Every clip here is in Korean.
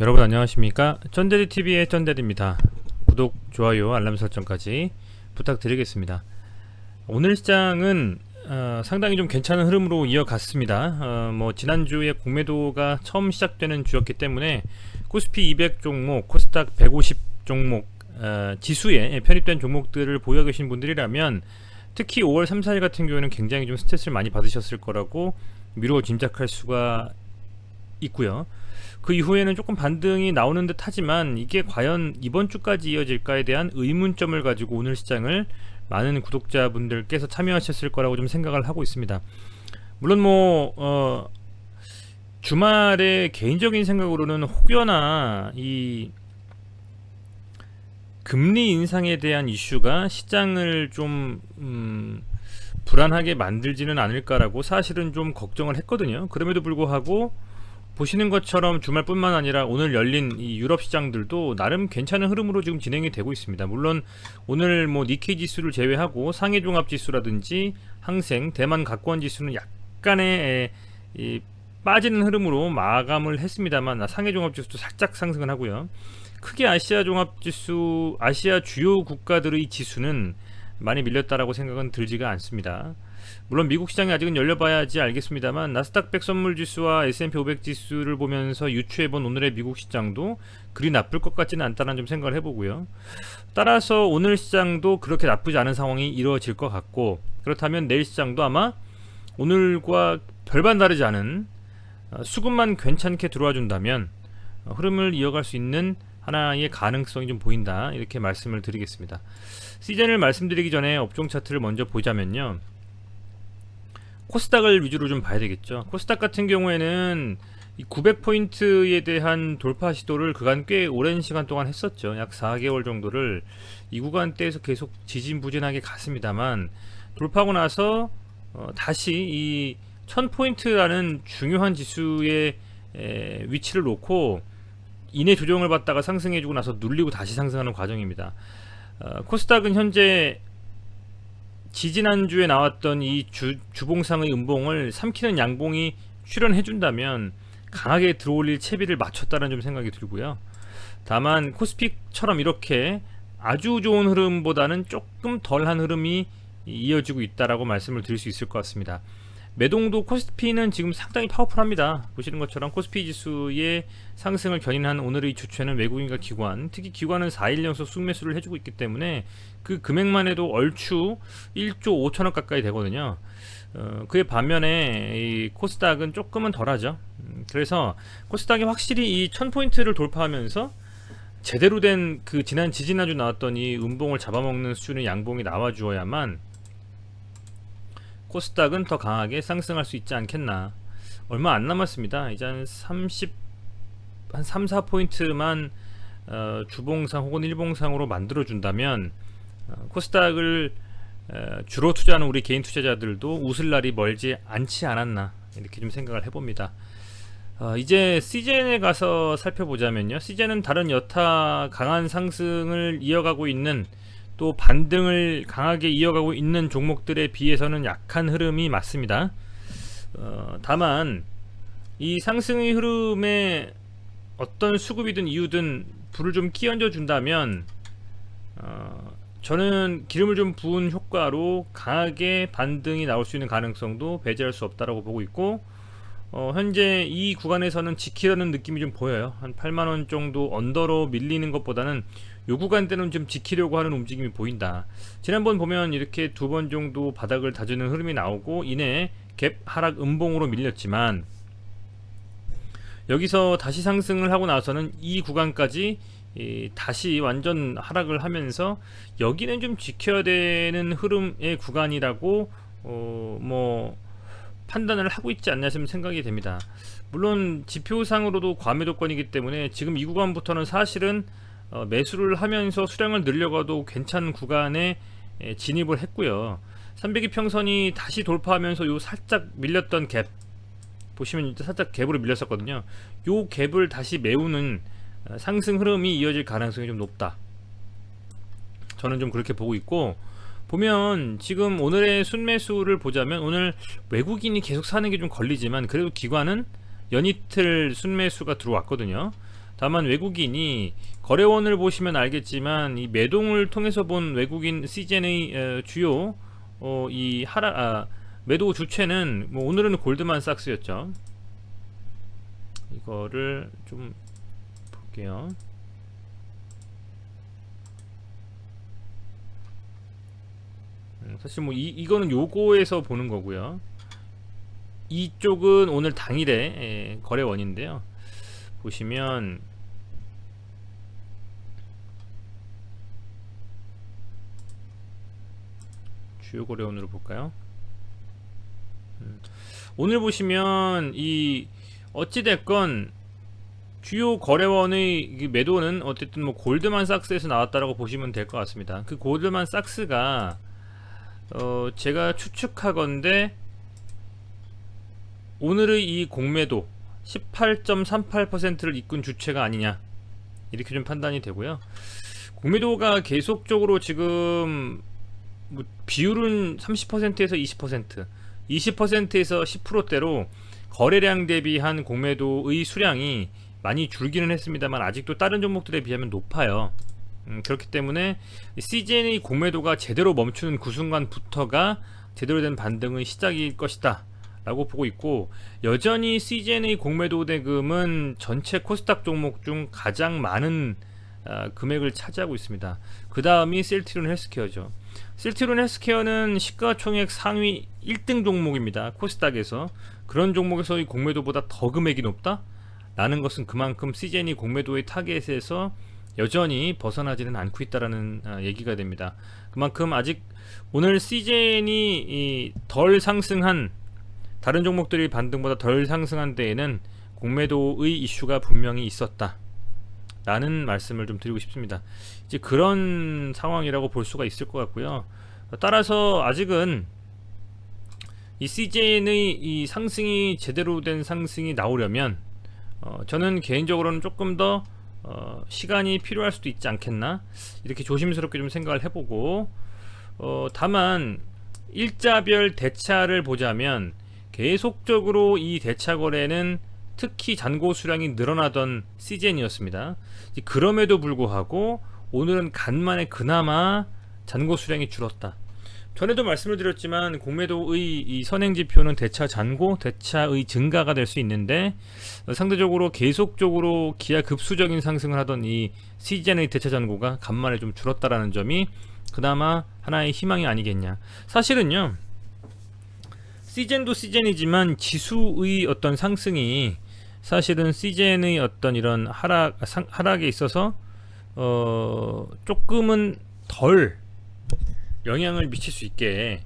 여러분 안녕하십니까? 쩐데리TV의 쩐데리입니다. 구독, 좋아요, 알람 설정까지 부탁드리겠습니다. 오늘 시장은 어, 상당히 좀 괜찮은 흐름으로 이어갔습니다. 어, 뭐 지난주에 공매도가 처음 시작되는 주였기 때문에 코스피 200 종목, 코스닥 150 종목 어, 지수에 편입된 종목들을 보유하고 계신 분들이라면 특히 5월 3, 4일 같은 경우에는 굉장히 좀 스트레스를 많이 받으셨을 거라고 미루어 짐작할 수가 있고요. 그 이후에는 조금 반등이 나오는 듯 하지만 이게 과연 이번 주까지 이어질까에 대한 의문점을 가지고 오늘 시장을 많은 구독자분들께서 참여하셨을 거라고 좀 생각을 하고 있습니다. 물론 뭐 어, 주말에 개인적인 생각으로는 혹여나 이 금리 인상에 대한 이슈가 시장을 좀 음, 불안하게 만들지는 않을까라고 사실은 좀 걱정을 했거든요. 그럼에도 불구하고 보시는 것처럼 주말뿐만 아니라 오늘 열린 이 유럽 시장들도 나름 괜찮은 흐름으로 지금 진행이 되고 있습니다. 물론 오늘 뭐 니케이 지수를 제외하고 상해 종합 지수라든지 항생, 대만 각권 지수는 약간의 이 빠지는 흐름으로 마감을 했습니다만 상해 종합 지수도 살짝 상승을 하고요. 크게 아시아 종합 지수, 아시아 주요 국가들의 지수는 많이 밀렸다라고 생각은 들지가 않습니다. 물론 미국 시장이 아직은 열려봐야지 알겠습니다만 나스닥 100 선물 지수와 S&P 500 지수를 보면서 유추해본 오늘의 미국 시장도 그리 나쁠 것 같지는 않다는 좀 생각을 해보고요. 따라서 오늘 시장도 그렇게 나쁘지 않은 상황이 이루어질 것 같고 그렇다면 내일 시장도 아마 오늘과 별반 다르지 않은 어, 수급만 괜찮게 들어와 준다면 어, 흐름을 이어갈 수 있는 하나의 가능성이 좀 보인다 이렇게 말씀을 드리겠습니다. 시즌을 말씀드리기 전에 업종 차트를 먼저 보자면요. 코스닥을 위주로 좀 봐야 되겠죠. 코스닥 같은 경우에는 900포인트에 대한 돌파 시도를 그간 꽤 오랜 시간 동안 했었죠. 약 4개월 정도를 이 구간대에서 계속 지진부진하게 갔습니다만 돌파하고 나서 어, 다시 이 1000포인트라는 중요한 지수의 에, 위치를 놓고 인해 조정을 받다가 상승해주고 나서 눌리고 다시 상승하는 과정입니다. 어, 코스닥은 현재 지지난주에 나왔던 이 주, 주봉상의 음봉을 삼키는 양봉이 출현해준다면 강하게 들어올릴 채비를 맞췄다는 좀 생각이 들고요. 다만 코스픽처럼 이렇게 아주 좋은 흐름보다는 조금 덜한 흐름이 이어지고 있다라고 말씀을 드릴 수 있을 것 같습니다. 매동도 코스피는 지금 상당히 파워풀합니다. 보시는 것처럼 코스피 지수의 상승을 견인한 오늘의 주체는 외국인과 기관, 특히 기관은 4일 연속 순매수를 해주고 있기 때문에 그 금액만 해도 얼추 1조 5천억 가까이 되거든요. 어, 그의 반면에 이 코스닥은 조금은 덜하죠. 음, 그래서 코스닥이 확실히 이 1000포인트를 돌파하면서 제대로 된 그 지난 지지난주 나왔던 이 음봉을 잡아먹는 수준의 양봉이 나와주어야만 코스닥은 더 강하게 상승할 수 있지 않겠나. 얼마 안 남았습니다. 이제 한 30, 한 3, 4포인트만 어, 주봉상 혹은 일봉상으로 만들어준다면 어, 코스닥을 어, 주로 투자하는 우리 개인 투자자들도 웃을 날이 멀지 않지 않았나 이렇게 좀 생각을 해봅니다. 어, 이제 시젠에 가서 살펴보자면요. 시젠은 다른 여타 강한 상승을 이어가고 있는 또 반등을 강하게 이어가고 있는 종목들에 비해서는 약한 흐름이 맞습니다. 어, 다만 이 상승의 흐름에 어떤 수급이든 이유든 불을 좀 끼얹어 준다면 어, 저는 기름을 좀 부은 효과로 강하게 반등이 나올 수 있는 가능성도 배제할 수 없다라고 보고 있고 어, 현재 이 구간에서는 지키려는 느낌이 좀 보여요. 한 8만원 정도 언더로 밀리는 것보다는 요 구간대는 좀 지키려고 하는 움직임이 보인다. 지난번 보면 이렇게 두 번 정도 바닥을 다지는 흐름이 나오고 이내 갭 하락 음봉으로 밀렸지만 여기서 다시 상승을 하고 나서는 이 구간까지 이 다시 완전 하락을 하면서 여기는 좀 지켜야 되는 흐름의 구간이라고 어 뭐 판단을 하고 있지 않나 좀 생각이 됩니다. 물론 지표상으로도 과매도권이기 때문에 지금 이 구간부터는 사실은 어, 매수를 하면서 수량을 늘려가도 괜찮은 구간에 에, 진입을 했고요. 300이 평선이 다시 돌파하면서 요 살짝 밀렸던 갭 보시면 살짝 갭으로 밀렸었거든요. 요 갭을 다시 메우는 어, 상승 흐름이 이어질 가능성이 좀 높다. 저는 좀 그렇게 보고 있고 보면 지금 오늘의 순매수를 보자면 오늘 외국인이 계속 사는 게 좀 걸리지만 그래도 기관은 연이틀 순매수가 들어왔거든요. 다만 외국인이 거래원을 보시면 알겠지만 이 매동을 통해서 본 외국인 시젠의 어, 주요 어, 이 하락 아, 매도 주체는 뭐 오늘은 골드만삭스였죠. 이거를 좀 볼게요. 사실 뭐 이, 이거는 요거에서 보는 거고요. 이쪽은 오늘 당일에 예, 거래원인데요. 보시면 주요 거래원으로 볼까요? 음, 오늘 보시면 이 어찌 됐건 주요 거래원의 이 매도는 어쨌든 뭐 골드만삭스에서 나왔다라고 보시면 될 것 같습니다. 그 골드만삭스가 어 제가 추측하건데 오늘의 이 공매도 18.38%를 이끈 주체가 아니냐 이렇게 좀 판단이 되고요. 공매도가 계속적으로 지금 뭐 비율은 30%에서 20%, 20%에서 10%대로 거래량 대비 한 공매도의 수량이 많이 줄기는 했습니다만 아직도 다른 종목들에 비하면 높아요. 음, 그렇기 때문에 CJ의 공매도가 제대로 멈추는 그 순간부터가 제대로 된 반등의 시작일 것이다. 라고 보고 있고 여전히 CJ의 공매도 대금은 전체 코스닥 종목 중 가장 많은 아, 금액을 차지하고 있습니다. 그 다음이 셀트리온 헬스케어죠. 셀트리온 헬스케어는 시가총액 상위 1등 종목입니다. 코스닥에서 그런 종목에서의 공매도보다 더 금액이 높다? 라는 것은 그만큼 CJ이 공매도의 타겟에서 여전히 벗어나지는 않고 있다라는 아, 얘기가 됩니다. 그만큼 아직 오늘 CJ이 덜 상승한 다른 종목들이 반등보다 덜 상승한 데에는 공매도의 이슈가 분명히 있었다. 라는 말씀을 좀 드리고 싶습니다. 이제 그런 상황이라고 볼 수가 있을 것 같고요. 따라서 아직은 이 CJN의 이 상승이 제대로 된 상승이 나오려면 어, 저는 개인적으로는 조금 더 어, 시간이 필요할 수도 있지 않겠나 이렇게 조심스럽게 좀 생각을 해보고 어, 다만 일자별 대차를 보자면 계속적으로 이 대차 거래는 특히 잔고 수량이 늘어나던 시즌이었습니다. 그럼에도 불구하고 오늘은 간만에 그나마 잔고 수량이 줄었다. 전에도 말씀을 드렸지만 공매도의 이 선행 지표는 대차 잔고, 대차의 증가가 될 수 있는데 상대적으로 계속적으로 기하 급수적인 상승을 하던 이 시즌의 대차 잔고가 간만에 좀 줄었다라는 점이 그나마 하나의 희망이 아니겠냐. 사실은요. 시즌도 시즌이지만 지수의 어떤 상승이 사실은 시즌의 어떤 이런 하락 상, 하락에 있어서 어 조금은 덜 영향을 미칠 수 있게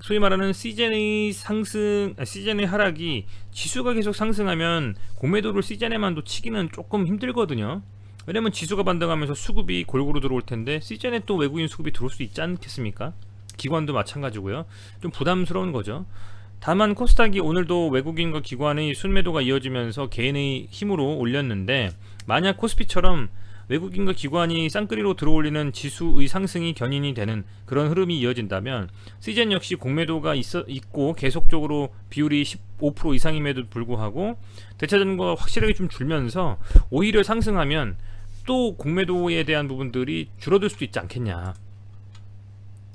소위 말하는 시즌의 상승 아, 시즌의 하락이 지수가 계속 상승하면 공매도를 시즌에만도 치기는 조금 힘들거든요. 왜냐면 지수가 반등하면서 수급이 골고루 들어올 텐데 시즌에 또 외국인 수급이 들어올 수 있지 않겠습니까? 기관도 마찬가지고요. 좀 부담스러운 거죠. 다만 코스닥이 오늘도 외국인과 기관의 순매도가 이어지면서 개인의 힘으로 올렸는데 만약 코스피처럼 외국인과 기관이 쌍끌이로 들어올리는 지수의 상승이 견인이 되는 그런 흐름이 이어진다면 시즌 역시 공매도가 있어, 있고 계속적으로 비율이 15% 이상임에도 불구하고 대차전과 확실하게 좀 줄면서 오히려 상승하면 또 공매도에 대한 부분들이 줄어들 수도 있지 않겠냐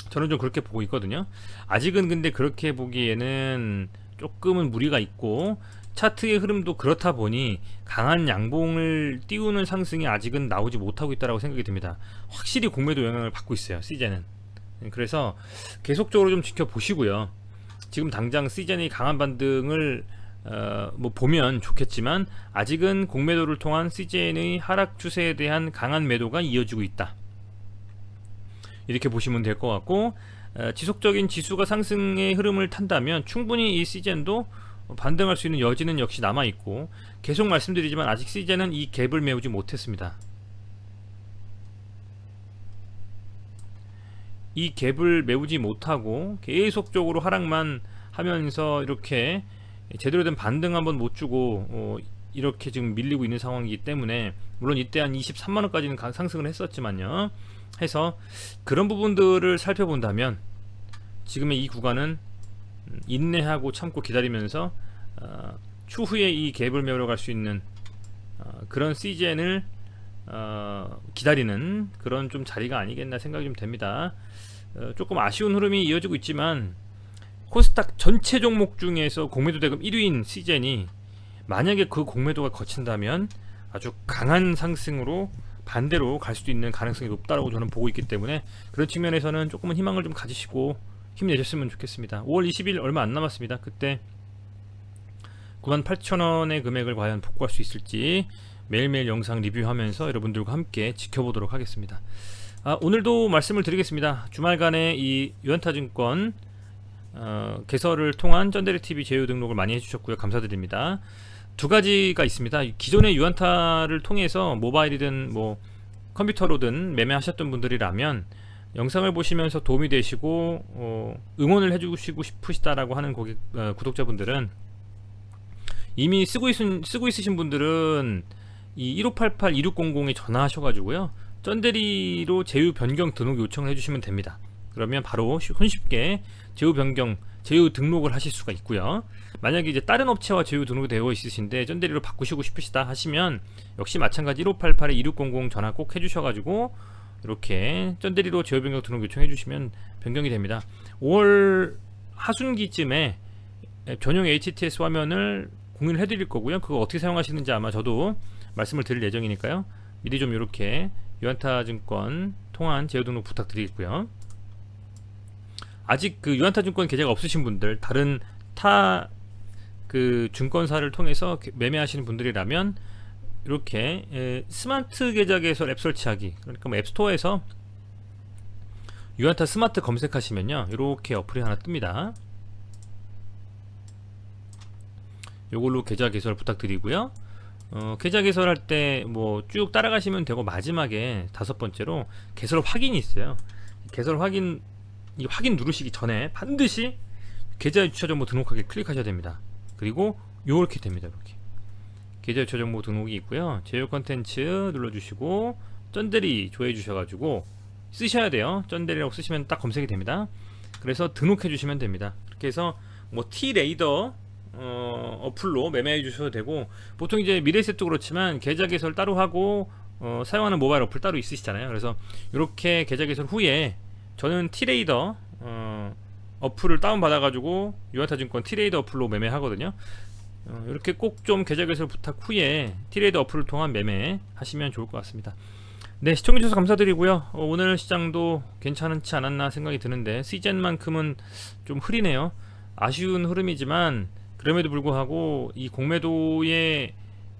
저는 좀 그렇게 보고 있거든요. 아직은 근데 그렇게 보기에는 조금은 무리가 있고 차트의 흐름도 그렇다 보니 강한 양봉을 띄우는 상승이 아직은 나오지 못하고 있다고 생각이 듭니다. 확실히 공매도 영향을 받고 있어요. 시즌은. 그래서 계속적으로 좀 지켜보시고요. 지금 당장 시즌이 강한 반등을 어, 뭐 보면 좋겠지만 아직은 공매도를 통한 CJN의 하락 추세에 대한 강한 매도가 이어지고 있다. 이렇게 보시면 될 것 같고 어, 지속적인 지수가 상승의 흐름을 탄다면 충분히 이 시즌도 반등할 수 있는 여지는 역시 남아 있고 계속 말씀드리지만 아직 시즌은 이 갭을 메우지 못했습니다. 이 갭을 메우지 못하고 계속적으로 하락만 하면서 이렇게 제대로 된 반등 한번 못 주고 어, 이렇게 지금 밀리고 있는 상황이기 때문에 물론 이때 한 23만원까지는 상승을 했었지만요 해서 그런 부분들을 살펴본다면 지금의 이 구간은 인내하고 참고 기다리면서 어, 추후에 이 갭을 메우러 갈수 있는 어, 그런 시즌을 어, 기다리는 그런 좀 자리가 아니겠나 생각이 좀 됩니다. 어, 조금 아쉬운 흐름이 이어지고 있지만 코스닥 전체 종목 중에서 공매도 대금 1위인 시젠이 만약에 그 공매도가 거친다면 아주 강한 상승으로 반대로 갈 수도 있는 가능성이 높다고 저는 보고 있기 때문에 그런 측면에서는 조금은 희망을 좀 가지시고 힘내셨으면 좋겠습니다. 5월 20일 얼마 안 남았습니다. 그때 98,000원의 금액을 과연 복구할 수 있을지 매일매일 영상 리뷰하면서 여러분들과 함께 지켜보도록 하겠습니다. 아, 오늘도 말씀을 드리겠습니다. 주말간에 이 유한타증권 어, 개설을 통한 쩐데리 TV 제휴 등록을 많이 해주셨고요. 감사드립니다. 두 가지가 있습니다. 기존의 유한타를 통해서 모바일이든 뭐 컴퓨터로든 매매하셨던 분들이라면 영상을 보시면서 도움이 되시고 어, 응원을 해주시고 싶으시다라고 하는 고객 어, 구독자분들은 이미 쓰고 있으신, 쓰고 있으신 분들은 이 1588 2600에 전화하셔가지고요 쩐데리로 제휴 변경 등록 요청을 해주시면 됩니다. 그러면 바로 쉬- 손쉽게 제휴 변경, 제휴 등록을 하실 수가 있고요. 만약에 이제 다른 업체와 제휴 등록이 되어 있으신데 쩐데리로 바꾸시고 싶으시다 하시면 역시 마찬가지 1588에 2600 전화 꼭 해주셔가지고 이렇게 쩐데리로 제휴 변경 등록 요청해 주시면 변경이 됩니다. 5월 하순기쯤에 전용 HTS 화면을 공유를 해드릴 거고요. 그거 어떻게 사용하시는지 아마 저도 말씀을 드릴 예정이니까요. 미리 좀 이렇게 유한타증권 통한 제휴 등록 부탁드리겠고요. 아직 그 유한타증권 계좌가 없으신 분들 다른 타 그 증권사를 통해서 게- 매매하시는 분들이라면 이렇게 에, 스마트 계좌 개설 앱 설치하기. 그러니까 뭐 앱스토어에서 유한타 스마트 검색하시면요 이렇게 어플이 하나 뜹니다. 요걸로 계좌 개설 부탁드리고요. 어, 계좌 개설할 때 뭐 쭉 따라가시면 되고 마지막에 다섯 번째로 개설 확인이 있어요. 개설 확인 이 확인 누르시기 전에 반드시 계좌 유치자 정보 등록하기 클릭하셔야 됩니다. 그리고 요렇게 됩니다 이렇게 계좌 유치자 정보 등록이 있고요. 제휴 컨텐츠 눌러주시고 쩐데리 조회해 주셔가지고 쓰셔야 돼요. 쩐데리라고 쓰시면 딱 검색이 됩니다. 그래서 등록해 주시면 됩니다. 그렇게 해서 뭐 T레이더 어, 어플로 매매해 주셔도 되고 보통 이제 미래세도 그렇지만 계좌 개설 따로 하고 어, 사용하는 모바일 어플 따로 있으시잖아요. 그래서 이렇게 계좌 개설 후에 저는 T레이더 어, 어플을 다운 받아가지고 유한타증권 T레이더 어플로 매매하거든요. 어, 이렇게 꼭 좀 계좌 개설 부탁 후에 T레이더 어플을 통한 매매 하시면 좋을 것 같습니다. 네 시청해주셔서 감사드리고요. 어, 오늘 시장도 괜찮지 않았나 생각이 드는데 시즌만큼은 좀 흐리네요. 아쉬운 흐름이지만 그럼에도 불구하고 이 공매도의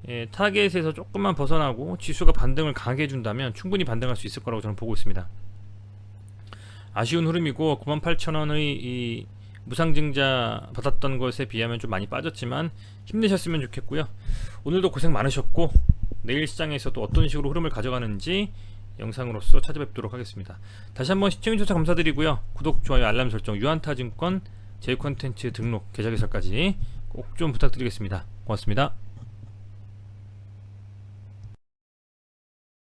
예, 타겟에서 조금만 벗어나고 지수가 반등을 강하게 해준다면 충분히 반등할 수 있을 거라고 저는 보고 있습니다. 아쉬운 흐름이고 98,000원의 이 무상증자 받았던 것에 비하면 좀 많이 빠졌지만 힘내셨으면 좋겠고요. 오늘도 고생 많으셨고 내일 시장에서 또 어떤 식으로 흐름을 가져가는지 영상으로서 찾아뵙도록 하겠습니다. 다시 한번 시청해주셔서 감사드리고요. 구독, 좋아요, 알람 설정, 유한타증권 제휴 콘텐츠 등록, 계좌 개설까지 꼭 좀 부탁드리겠습니다. 고맙습니다.